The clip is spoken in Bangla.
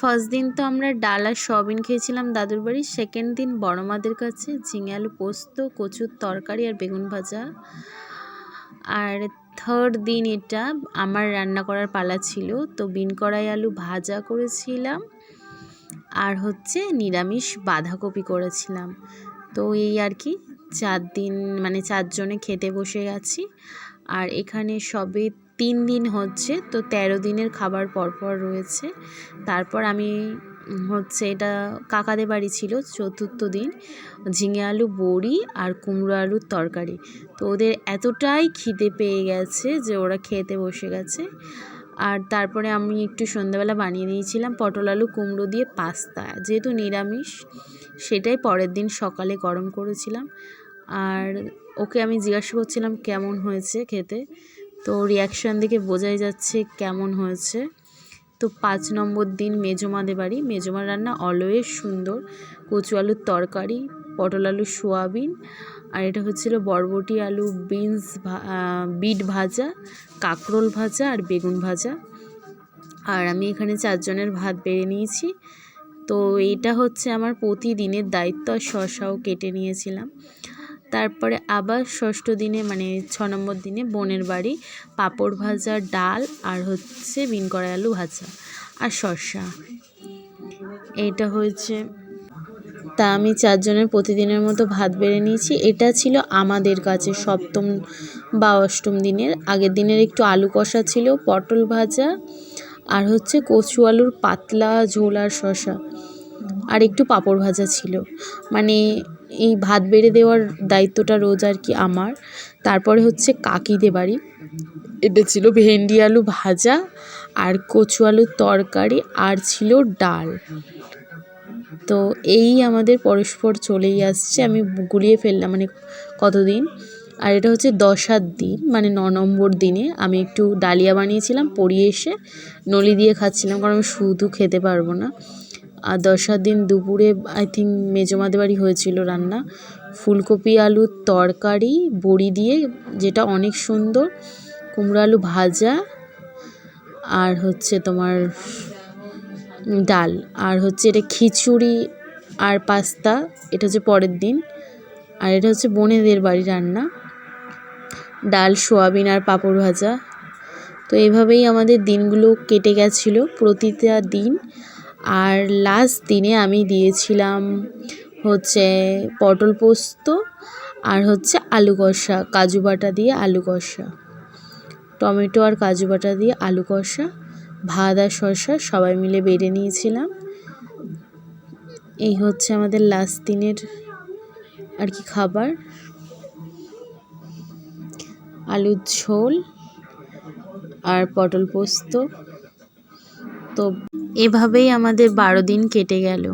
ফার্স্ট দিন তো আমরা ডাল আর সয়াবিন খেয়েছিলাম দাদুর বাড়ি সেকেন্ড দিন বড় মাদের কাছে ঝিঙে আলু পোস্ত, কচুর তরকারি আর বেগুন ভাজা। আর থার্ড দিন এটা আমার রান্না করার পালা ছিল, তো বিন কড়াই আলু ভাজা করেছিলাম। আর হচ্ছে নিরামিষ বাঁধাকপি করেছিলাম। তো এই আর কি, চার দিন মানে চারজনে খেতে বসে গেছি আর এখানে সবে তিন দিন হচ্ছে, তো তেরো দিনের খাবার পরপর রয়েছে। তারপর আমি হচ্ছে এটা কাকাদের বাড়ি ছিল, চতুর্থ দিন। ঝিঙে আলু, বড়ি আর কুমড়ো আলুর তরকারি। তো ওদের এতটাই খিদে পেয়ে গেছে যে ওরা খেতে বসে গেছে। আর তারপরে আমি একটু সন্ধ্যাবেলা বানিয়ে নিয়েছিলাম পটল আলু, কুমড়ো দিয়ে পাস্তা। যেহেতু নিরামিষ, সেটাই পরের দিন সকালে গরম করেছিলাম। আর ওকে আমি জিজ্ঞাসা করছিলাম কেমন হয়েছে খেতে। তো রিয়াকশান দেখে বোঝাই যাচ্ছে কেমন হয়েছে। তো পাঁচ নম্বর দিন মেজমাদের বাড়ি। মেজমার রান্না অলওয়েজ সুন্দর। কচু আলুর তরকারি, পটল আলু সোয়াবিন, আর এটা হচ্ছিল বরবটি আলু বিনস বিট ভাজা, কাঁকরোল ভাজা আর বেগুন ভাজা। আর আমি এখানে চারজনের ভাত বেড়ে নিয়েছি। তো এইটা হচ্ছে আমার প্রতিদিনের দায়িত্ব আর শশাও কেটে নিয়েছিলাম। তারপরে আবার ষষ্ঠ দিনে মানে ছ নম্বর দিনে বোনের বাড়ি, পাঁপড় ভাজা, ডাল আর হচ্ছে বিন করা আলু ভাজা আর শসা। এইটা হয়েছে, তা আমি চারজনের প্রতিদিনের মতো ভাত বেড়ে নিয়েছি। এটা ছিল আমাদের কাছে সপ্তম বা অষ্টম দিনের। আগের দিনের একটু আলু কষা ছিল, পটল ভাজা আর হচ্ছে কচু আলুর পাতলা ঝোল আর শশা আর একটু পাঁপড় ভাজা ছিল। মানে এই ভাত বেড়ে দেওয়ার দায়িত্বটা রোজ আর কি আমার। তারপরে হচ্ছে কাকিদের বাড়ি। এটা ছিল ভেন্ডি আলু ভাজা আর কচু আলুর তরকারি আর ছিল ডাল। তো এই আমাদের পরস্পর চলেই আসছে। আমি গুলিয়ে ফেললাম মানে কতদিন? আর এটা হচ্ছে দশার দিন মানে ন নম্বর দিনে। আমি একটু ডালিয়া বানিয়েছিলাম, পরিয়ে এসে নলি দিয়ে খাচ্ছিলাম, কারণ আমি শুধু খেতে পারব না। আর দশার দিন দুপুরে আই থিঙ্ক মেজমাদের বাড়ি হয়েছিল রান্না। ফুলকপি আলুর তরকারি, বড়ি দিয়ে, যেটা অনেক সুন্দর। কুমড়ো আলু ভাজা, আর হচ্ছে তোমার ডাল। আর হচ্ছে এটা খিচুড়ি আর পাস্তা, এটা হচ্ছে পরের দিন। আর এটা হচ্ছে বোনেদের বাড়ি রান্না। ডাল, সোয়াবিন আর পাঁপড় ভাজা। তো এভাবেই আমাদের দিনগুলো কেটে গেছিল প্রতিটা দিন। আর লাস্ট দিনে আমি দিয়েছিলাম হচ্ছে পটল পোস্ত আর হচ্ছে আলু কষা, কাজু বাটা দিয়ে আলু কষা। টমেটো আর কাজু বাটা দিয়ে আলু কষা, ভাত আর শসা সবাই মিলে বেড়ে নিয়েছিলাম। এই হচ্ছে আমাদের লাস্ট দিনের আর কি খাবার। আলুর ঝোল আর পটল পোস্ত। তো এভাবেই আমাদের বারো দিন কেটে গেল।